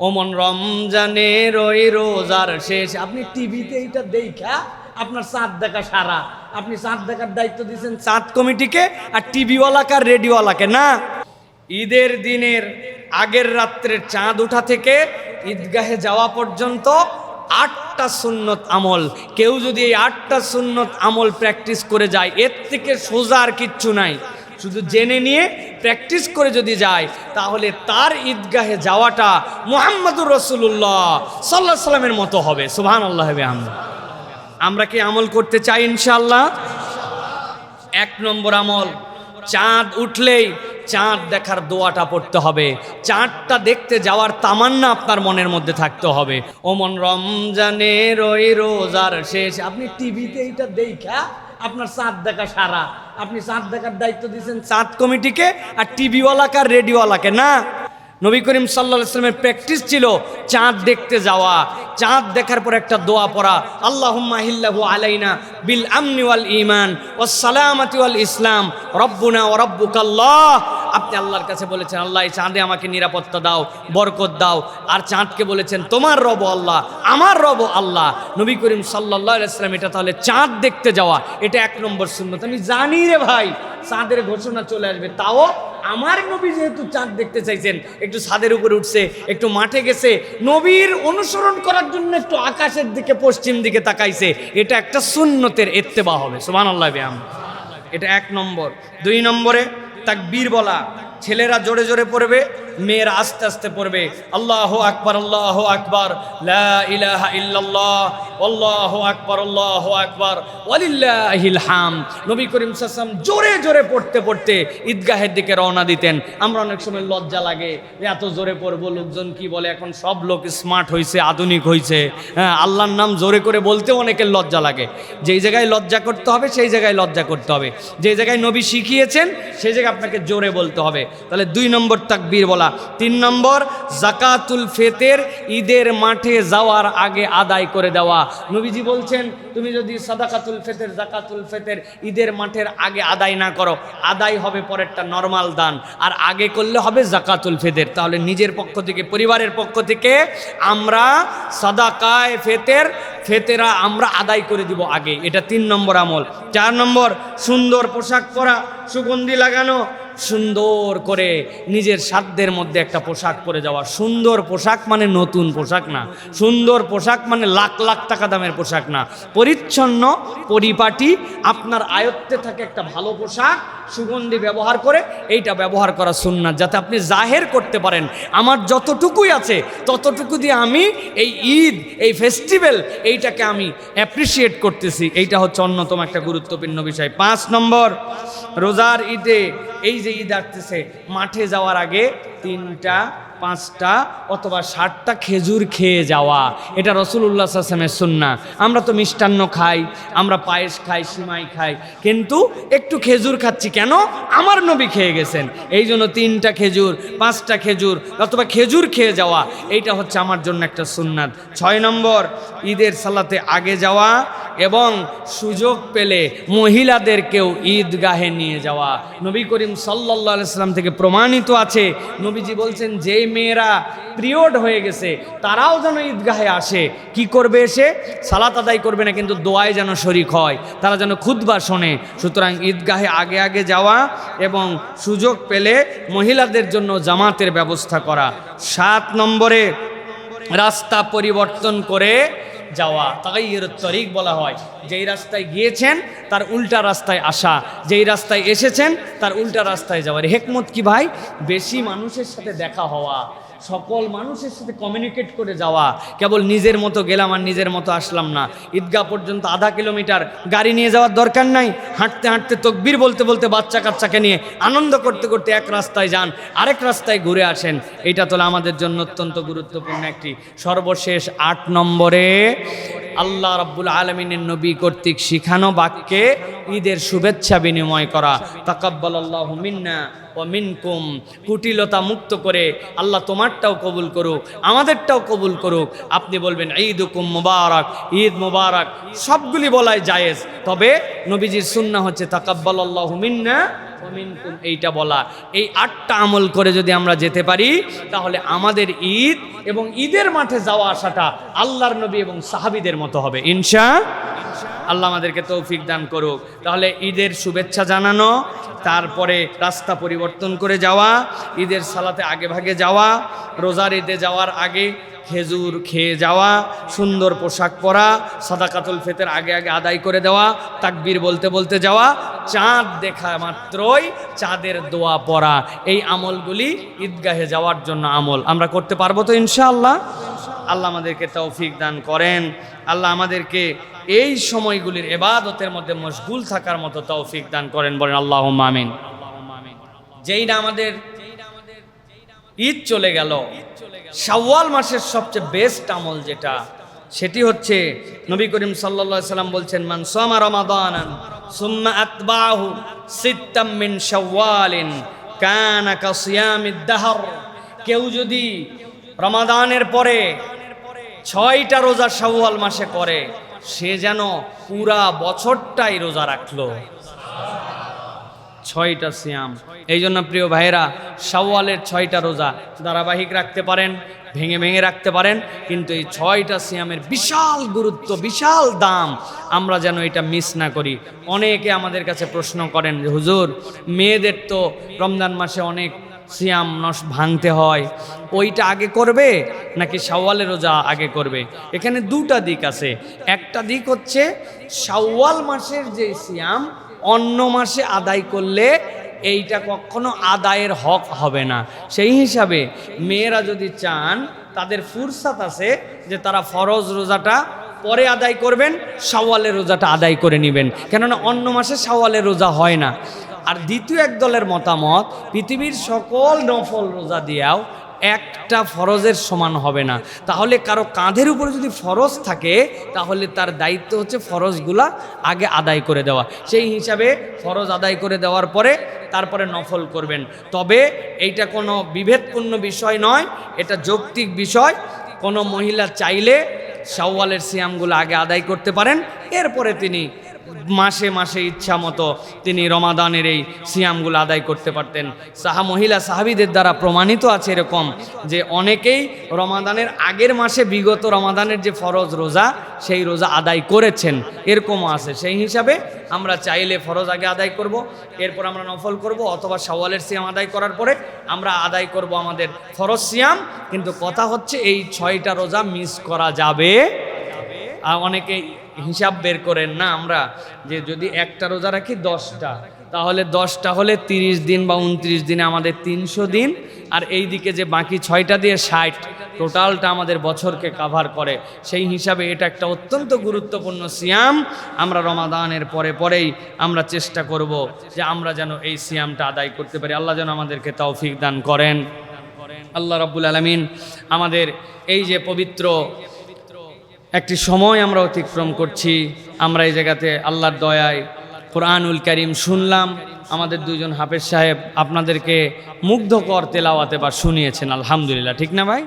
ওমন রমজানের ওই রোজার শেষ। আপনি টিভিতে এইটা দেখা, আপনার চাঁদ দেখা সারা। আপনি চাঁদ দেখার দায়িত্ব দিয়েছেন চাঁদ কমিটিকে আর টিভিওয়ালাকে আর রেডিওয়ালাকে না? ঈদের দিনের আগের রাত্রের চাঁদ ওঠা থেকে ঈদগাহে যাওয়া পর্যন্ত আটটা সুন্নত আমল। কেউ যদি এই আটটা সুন্নত আমল প্র্যাকটিস করে যায়, এর থেকে সোজা আর কিচ্ছু নাই। শুধু জেনে নিয়ে প্র্যাকটিস করে যদি যায়, তাহলে তার ঈদগাহে যাওয়াটা মোহাম্মদুর রসুল্লাহ সাল্লাহ সাল্লামের মতো হবে। সুবহান আল্লাহ আমরা আমরা কি আমল করতে চাই ইনশাল্লাহ এক নম্বর আমল, চাঁদ উঠলেই চাঁদ দেখার দোয়াটা পড়তে হবে। চাঁদটা দেখতে যাওয়ার তামান্না আপনার মনের মধ্যে থাকতে হবে। ওমন রমজানের ওই রোজার শেষ, আপনি টিভিতে এইটা দেখা আপনার চাঁদ দেখা সারা। আপনি চাঁদ দেখার দায়িত্ব দিয়েছেন চাঁদ কমিটিকে আর টিভিওয়ালাকে আর রেডিওওয়ালাকে, না? নবী করিম সাল্লা ইসলামের প্র্যাকটিস ছিল চাঁদ দেখতে যাওয়া। চাঁদ দেখার পর একটা দোয়া পড়া আল্লাহ মাহিল্লাহ আলাইনা বিল আমনি ওয়াল ইমান ও সালামাতি ওয়াল ইসলাম, রব্বুনা ওয়া রব্বুকাল্লাহ। আপনি আল্লাহর কাছে বলেছেন, আল্লাহ, এই চাঁদে আমাকে নিরাপত্তা দাও, বরকত দাও। আর চাঁদকে বলেছেন, তোমার রব আল্লাহ, আমার রব আল্লাহ। নবী করিম সাল্লাহ ইসলাম এটা তাহলে চাঁদ দেখতে যাওয়া, এটা এক নম্বর সুন্নত। আমি জানি রে ভাই, চাঁদের ঘোষণা চলে আসবে, তাও আমার নবী যেহেতু চাঁদ দেখতে চাইছেন, একটু ছাদের উপরে উঠছে, একটু মাঠে গেছে, নবীর অনুসরণ করার জন্য একটু আকাশের দিকে, পশ্চিম দিকে তাকাইছে, এটা একটা সুন্নতের এত্তেবা হবে সোমান আল্লাহ ব্যায়াম এটা এক নম্বর। দুই নম্বরে তাকবীর বলা। ছেলেরা জোরে জোরে পড়বে। মেয়েরা আস্তে আস্তে পড়বে, আল্লাহ আকবর আল্লাহ আকবর আল্লাহ আকবর আল্লাহ আকবর হাম নবী করিম সাল্লাম জোরে জোরে পড়তে পড়তে ঈদগাহের দিকে রওনা দিতেন। আমরা অনেক সময় লজ্জা লাগে, এত জোরে পড়ব, লোকজন কি বলে? এখন সব লোক স্মার্ট হয়েছে আধুনিক হয়েছে হ্যাঁ আল্লাহর নাম জোরে করে বলতে অনেকের লজ্জা লাগে। যেই জায়গায় লজ্জা করতে হবে, সেই জায়গায় লজ্জা করতে হবে। যে জায়গায় নবী শিখিয়েছেন, সেই জায়গায় আপনাকে জোরে বলতে হবে। তাহলে দুই নম্বর তাকবীর বলা তিন নম্বর, জাকাতুল ফেতের ঈদের মাঠে যাওয়ার আগে আদায় করে দেওয়া। নবীজি বলছেন, তুমি যদি সাদাকাতুল ফেতের, জাকাতুল ফেতের ঈদের মাঠের আগে আদায় না করো, আদায় হবে পরেরটা নর্মাল দান। আর আগে করলে হবে জাকাতুল ফেতের। তাহলে নিজের পক্ষ থেকে, পরিবারের পক্ষ থেকে আমরা সাদাকায় ফেতের, ফেতেরা আমরা আদায় করে দিব আগে। এটা তিন নম্বর আমল। চার নম্বর, সুন্দর পোশাক পরা, সুগন্ধি লাগানো সুন্দর করে নিজের সাধ্যের মধ্যে একটা পোশাক পরে যাওয়া। সুন্দর পোশাক মানে নতুন পোশাক না। সুন্দর পোশাক মানে লাখ লাখ টাকা দামের পোশাক না। পরিচ্ছন্ন, পরিপাটি, আপনার আয়ত্তে থাকে একটা ভালো পোশাক, সুগন্ধি ব্যবহার করে এইটা ব্যবহার করা সুন্নাত, যাতে আপনি জাহের করতে পারেন। আমার যতটুকুই আছে, ততটুকু দিয়ে আমি এই ঈদ, এই ফেস্টিভ্যাল এইটাকে আমি অ্যাপ্রিসিয়েট করতেছি। এইটা হচ্ছে অন্যতম একটা গুরুত্বপূর্ণ বিষয়। পাঁচ নম্বর, রোজার ঈদে এই যে ডাকতেছে। মাঠে যাওয়ার আগে তিনটা পাঁচটা অথবা ষাটটা খেজুর খেয়ে যাওয়া। এটা রসুল্লাহ আসলামের সুন্না আমরা তো মিষ্টান্ন খাই, আমরা পায়েস খাই, সিমাই খাই। কিন্তু একটু খেজুর খাচ্ছি কেন? আমার নবী খেয়ে গেছেন। এই জন্য তিনটা খেজুর, পাঁচটা খেজুর অথবা খেজুর খেয়ে যাওয়া, এইটা হচ্ছে আমার জন্য একটা সুন্নাত। ছয় নম্বর, ঈদের সালাতে আগে যাওয়া এবং সুযোগ পেলে মহিলাদেরকেও ঈদগাহে নিয়ে যাওয়া। নবী করিম সাল্লাহ আলাইসাল্লাম থেকে প্রমাণিত আছে, নবীজি বলছেন মেয়েরা পিরিয়ড হয়ে গেছে, তারাও যেন ঈদগাহে আসে। কি করবে এসে সালাত আদায় করবে না, কিন্তু দোয়ায় যেন শরিক হয়, তারা যেন খুদবা শোনে। সুতরাং ঈদগাহে আগে আগে যাওয়া এবং সুযোগ পেলে মহিলাদের জন্য জামাতের ব্যবস্থা করা। সাত নম্বরে রাস্তা পরিবর্তন করে যাওয়া তাগাইয়ের তরিক বলা হয়। যেই রাস্তায় গিয়েছেন, তার উল্টা রাস্তায় আসা। যেই রাস্তায় এসেছেন, তার উল্টা রাস্তায় যাওয়ার হেকমত কি ভাই? বেশি মানুষের সাথে দেখা হওয়া। সকল মানুষের সাথে কমিউনিকেট করে যাওয়া। কেবল নিজের মতো গেলাম আর নিজের মতো আসলাম না। ঈদগাহ পর্যন্ত আধা কিলোমিটার গাড়ি নিয়ে যাওয়ার দরকার নাই। হাঁটতে হাঁটতে তকবির বলতে বলতে বাচ্চা কাচ্চাকে নিয়ে আনন্দ করতে করতে এক রাস্তায় যান, আরেক রাস্তায় ঘুরে আসেন। এটা তো আমাদের জন্য অত্যন্ত গুরুত্বপূর্ণ একটি সর্বশেষ আট নম্বরে আল্লাহ রাব্বুল আলমিনের নবী কর্তৃক শিখানো বাক্যে ঈদের শুভেচ্ছা বিনিময় করা। তাকাব্বাল আল্লাহ মিন্না ও মিনকুম। কুটিলতা মুক্ত করে আল্লাহ তোমারটাও কবুল করুক, আমাদেরটাও কবুল করুক। আপনি বলবেন ঈদ হুকুম মুবারক, ঈদ মুবারক। সবগুলি বলাই জায়েজ। তবে নবীজির সুন্না হচ্ছে তাকাব্বাল আল্লাহ মিন্না এইটা বলা। এই আটটা আমল করে যদি আমরা যেতে পারি, তাহলে আমাদের ঈদ এবং ঈদের মাঠে যাওয়া আসাটা আল্লাহর নবী এবং সাহাবিদের মতো হবে। ইনশা আল্লাহ আমাদেরকে তৌফিক দান করুক। তাহলে ঈদের শুভেচ্ছা জানানো, তারপরে রাস্তা পরিবর্তন করে যাওয়া, ঈদের সালাতে আগে ভাগে যাওয়া, রোজার ঈদে যাওয়ার আগে খেজুর খেয়ে যাওয়া, সুন্দর পোশাক পরা সাদা সাদাকাতুল ফেতের আগে আগে আদায় করে দেওয়া, তাকবীর বলতে বলতে যাওয়া চাঁদ দেখা মাত্রই চাঁদের দোয়া পড়া। এই আমলগুলি ঈদগাহে যাওয়ার জন্য আমল। আমরা করতে পারব তো ইনশাআল্লাহ? আল্লাহ আমাদেরকে তৌফিক দান করেন। আল্লাহ আমাদেরকে এই সময়গুলির এবাদতের মধ্যে মশগুল থাকার মতো তৌফিক দান করেন। বলেন আল্লাহ আমিন। যেই না আমাদের ঈদ চলে গেল, শাওয়াল মাসের সবচেয়ে বেস্ট আমল যেটা, সেটি হচ্ছে নবী করিম সাল্লা সাল্লাম বলছেন, মান সোমা রমাদানান আতবাহু কেউ যদি রমাদানের পরে ছয়টা রোজা শাওয়াল মাসে করে, সে যেন পুরা বছরটাই রোজা রাখল। ছয়টা সিয়াম। এই জন্য প্রিয় ভাইয়েরা, শাওয়ালের ছয়টা রোজা ধারাবাহিক রাখতে পারেন, ভেঙে ভেঙে রাখতে পারেন, কিন্তু এই ছয়টা সিয়ামের বিশাল গুরুত্ব, বিশাল দাম আমরা যেন এটা মিস না করি। অনেকে আমাদের কাছে প্রশ্ন করেন যে, হুজুর, মেয়েদের তো রমজান মাসে অনেক সিয়াম নস ভাঙতে হয়, ওইটা আগে করবে নাকি শাওয়ালের রোজা আগে করবে? এখানে দুটা দিক আছে। একটা দিক হচ্ছে, শাওয়াল মাসের যে সিয়াম অন্য মাসে আদায় করলে এইটা কখনো আদায়ের হক হবে না। সেই হিসাবে মেয়েরা যদি চান, তাদের ফুরসাত আছে যে তারা ফরজ রোজাটা পরে আদায় করবেন সাওয়ালের রোজাটা আদায় করে নেবেন। কেননা অন্য মাসে সাওয়ালের রোজা হয় না। আর দ্বিতীয় এক দলের মতামত, পৃথিবীর সকল নফল রোজা দিয়াও একটা ফরজের সমান হবে না। তাহলে কারও কাঁধের উপরে যদি ফরজ থাকে, তাহলে তার দায়িত্ব হচ্ছে ফরজগুলা আগে আদায় করে দেওয়া। সেই হিসাবে ফরজ আদায় করে দেওয়ার পরে তারপরে নফল করবেন। তবে এইটা কোনো বিভেদপূর্ণ বিষয় নয়, এটা যৌক্তিক বিষয়। কোনো মহিলা চাইলে শাওয়ালের সিয়ামগুলো আগে আদায় করতে পারেন, এরপরে তিনি মাসে মাসে ইচ্ছা মতো তিনি রমাদানের এই সিয়ামগুলো আদায় করতে পারতেন। সাহা মহিলা সাহাবিদের দ্বারা প্রমাণিত আছে এরকম যে অনেকেই রমাদানের আগের মাসে বিগত রমাদানের যে ফরজ রোজা, সেই রোজা আদায় করেছেন। এরকমও আছে। সেই হিসাবে আমরা চাইলে ফরজ আগে আদায় করব, এরপর আমরা নফল করব অথবা সওয়ালের সিয়াম আদায় করার পরে আমরা আদায় করব আমাদের ফরজ সিয়াম। কিন্তু কথা হচ্ছে এই ছয়টা রোজা মিস করা যাবে। আর অনেকে হিসাব বের করেন, না আমরা, যে যদি একটা রোজা রাখি দশটা, তাহলে দশটা হলে তিরিশ দিন বা উনত্রিশ দিনে আমাদের তিনশো দিন, আর এই দিকে যে বাকি ছয়টা দিয়ে ষাট, টোটালটা আমাদের বছরকে কাভার করে। সেই হিসাবে এটা একটা অত্যন্ত গুরুত্বপূর্ণ সিয়াম, আমরা রমাদানের পরে পরেই আমরা চেষ্টা করব যে আমরা যেন এই সিয়ামটা আদায় করতে পারি। আল্লাহ যেন আমাদেরকে তৌফিক দান করেন। আল্লাহ রাব্বুল আলমিন আমাদের এই যে পবিত্র একটি সময় আমরা অতিক্রম করছি। আমরা এই জায়গাতে আল্লাহর দয়ায় কোরআনুল করিম শুনলাম। আমাদের দুজন হাফেজ সাহেব আপনাদেরকে মুগ্ধ মুগ্ধকর তেলাওয়াতে বা শুনিয়েছেন, আলহামদুলিল্লাহ। ঠিক না ভাই?